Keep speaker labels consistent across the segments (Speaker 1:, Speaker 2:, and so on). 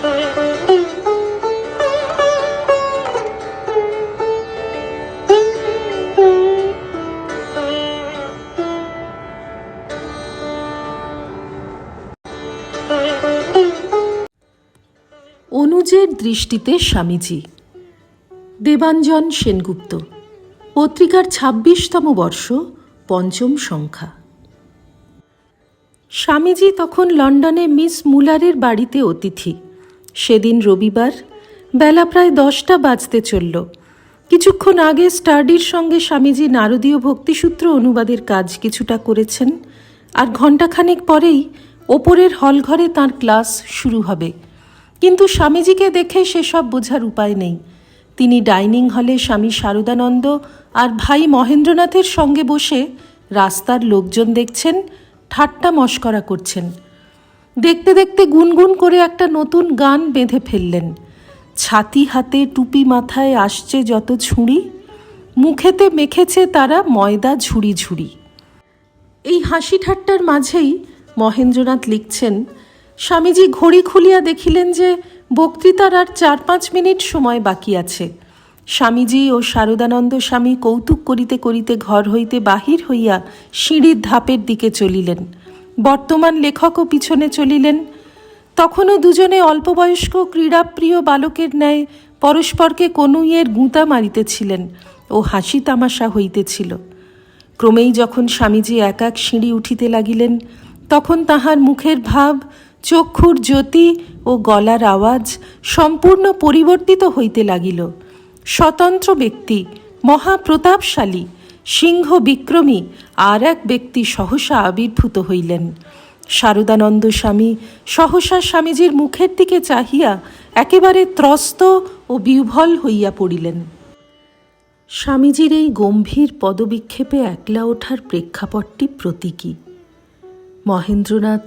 Speaker 1: অনুজের দৃষ্টিতে স্বামীজি। দেবাঞ্জন সেনগুপ্ত। পত্রিকার ছাব্বিশতম বর্ষ, পঞ্চম সংখ্যা। স্বামীজি তখন লন্ডনে মিস মুলারের বাড়িতে অতিথি। সেদিন রবিবার বেলা প্রায় দশটা বাজতে চলল। কিছুক্ষণ আগে স্টাডির সঙ্গে স্বামীজি নারদীয় ভক্তিসূত্র অনুবাদের কাজ কিছুটা করেছেন আর ঘণ্টাখানেক পরেই ওপরের হলঘরে তার ক্লাস শুরু হবে। কিন্তু স্বামীজিকে দেখে সেসব বোঝার উপায় নেই। তিনি ডাইনিং হলে স্বামী শারদানন্দ আর ভাই মহেন্দ্রনাথের সঙ্গে বসে রাস্তার লোকজন দেখছেন, ঠাট্টা মস্করা করছেন। দেখতে দেখতে গুনগুন করে একটা নতুন গান বেঁধে ফেললেন। ছাতি হাতে টুপি মাথায় আসছে যত ঝুড়ি, মুখেতে মেখেছে তারা ময়দা ঝুড়ি ঝুড়ি। এই হাসি ঠাট্টার মাঝেই মহেন্দ্রনাথ লিখছেন, স্বামীজি ঘড়ি খুলিয়া দেখিলেন যে বক্তৃতার আর চার পাঁচ মিনিট সময় বাকি আছে। স্বামীজি ও শারদানন্দ স্বামী কৌতুক করিতে করিতে ঘর হইতে বাহির হইয়া সিঁড়ির ধাপের দিকে চলিলেন। বর্তমান লেখকও পিছনে চলিলেন। তখনও দুজনে অল্পবয়স্ক ক্রীড়াপ্রিয় বালকের ন্যায় পরস্পরকে কনুইয়ের গুঁতা মারিতেছিলেন ও হাসি তামাশা হইতেছিল। ক্রমেই যখন স্বামীজি এক এক সিঁড়ি উঠিতে লাগিলেন, তখন তাহার মুখের ভাব, চক্ষুর জ্যোতি ও গলার আওয়াজ সম্পূর্ণ পরিবর্তিত হইতে লাগিল। স্বতন্ত্র ব্যক্তি, মহাপ্রতাপশালী সিংহ বিক্রমী আর এক ব্যক্তি সহসা আবির্ভূত হইলেন। শারদানন্দ স্বামী সহসা স্বামীজির মুখের দিকে চাহিয়া একেবারে ত্রস্ত ও বিহ্বল হইয়া পড়িলেন। স্বামীজির এই গম্ভীর পদবিক্ষেপে একলা ওঠার প্রেক্ষাপটটি প্রতীকী। মহেন্দ্রনাথ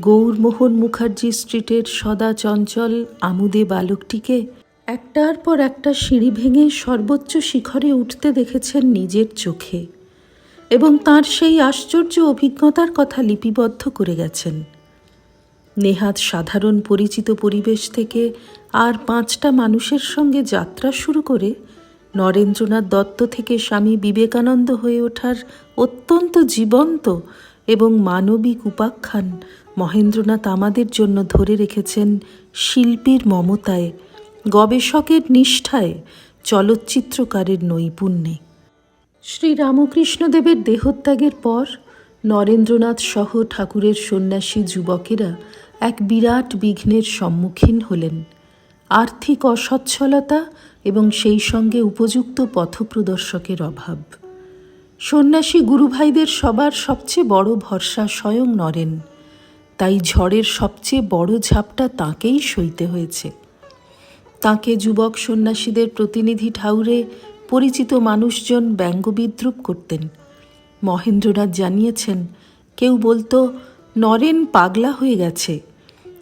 Speaker 1: গৌরমোহন মুখার্জি স্ট্রিটের সদা চঞ্চল আমুদে বালকটিকে একটার পর একটা সিঁড়ি ভেঙে সর্বোচ্চ শিখরে উঠতে দেখেছেন নিজের চোখে এবং তার সেই আশ্চর্য অভিজ্ঞতার কথা লিপিবদ্ধ করে গেছেন। নেহাত সাধারণ পরিচিত পরিবেশ থেকে আর পাঁচটা মানুষের সঙ্গে যাত্রা শুরু করে নরেন্দ্রনাথ দত্ত থেকে স্বামী বিবেকানন্দ হয়ে ওঠার অত্যন্ত জীবন্ত এবং মানবিক উপাখ্যান মহেন্দ্রনাথ আমাদের জন্য ধরে রেখেছেন শিল্পীর মমতায়। গবেষকের নিষ্ঠায় চলচ্চিত্রকারের নৈপুণ্যে। শ্রী রামকৃষ্ণদেবের দেহত্যাগের পর নরেন্দ্রনাথ সহ ঠাকুরের সন্ন্যাসী যুবকেরা এক বিরাট বিঘ্নের সম্মুখীন হলেন। আর্থিক অসচ্ছলতা এবং সেই সঙ্গে উপযুক্ত পথপ্রদর্শকের অভাব। সন্ন্যাসী গুরুভাইদের সবার সবচেয়ে বড় ভরসা স্বয়ং নরেন। তাই ঝড়ের সবচেয়ে বড় ঝাপটা তাঁকেই সইতে হয়েছে। তাকে যুবক সন্ন্যাসীদের প্রতিনিধি ঠাউরে পরিচিত মানুষজন ব্যঙ্গ বিদ্রুপ করতেন। মহেন্দ্রনাথ জানিয়েছেন, কেউ বলতো, নরেন পাগলা হয়ে গেছে।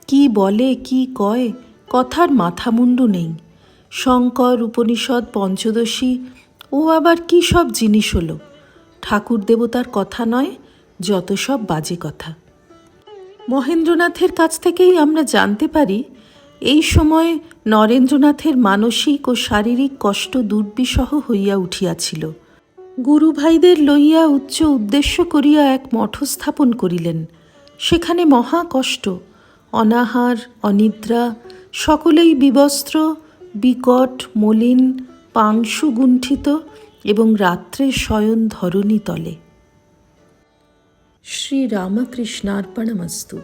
Speaker 1: কি বলে, কি কয়, কথার মাথা মাথামুন্ডু নেই। শঙ্কর, উপনিষদ, পঞ্চদশী, ও আবার কি সব জিনিস হলো? ঠাকুর দেবতার কথা নয়, যত সব বাজে কথা। মহেন্দ্রনাথের কাছ থেকেই আমরা জানতে পারি, এই সময় নরেন্দ্রনাথের মানসিক ও শারীরিক কষ্ট দুর্বিষহ হইয়া উঠিয়াছিল। গুরুভাইদের লইয়া উচ্চ উদ্দেশ্য করিয়া এক মঠ স্থাপন করিলেন। সেখানে মহা কষ্ট, অনাহার, অনিদ্রা, সকলেই বিবস্ত্র, বিকট, মলিন পাংশু গুণ্ঠিত এবং রাত্রে শয়ন ধরণী তলে। শ্রীরামকৃষ্ণার্পণমস্তু।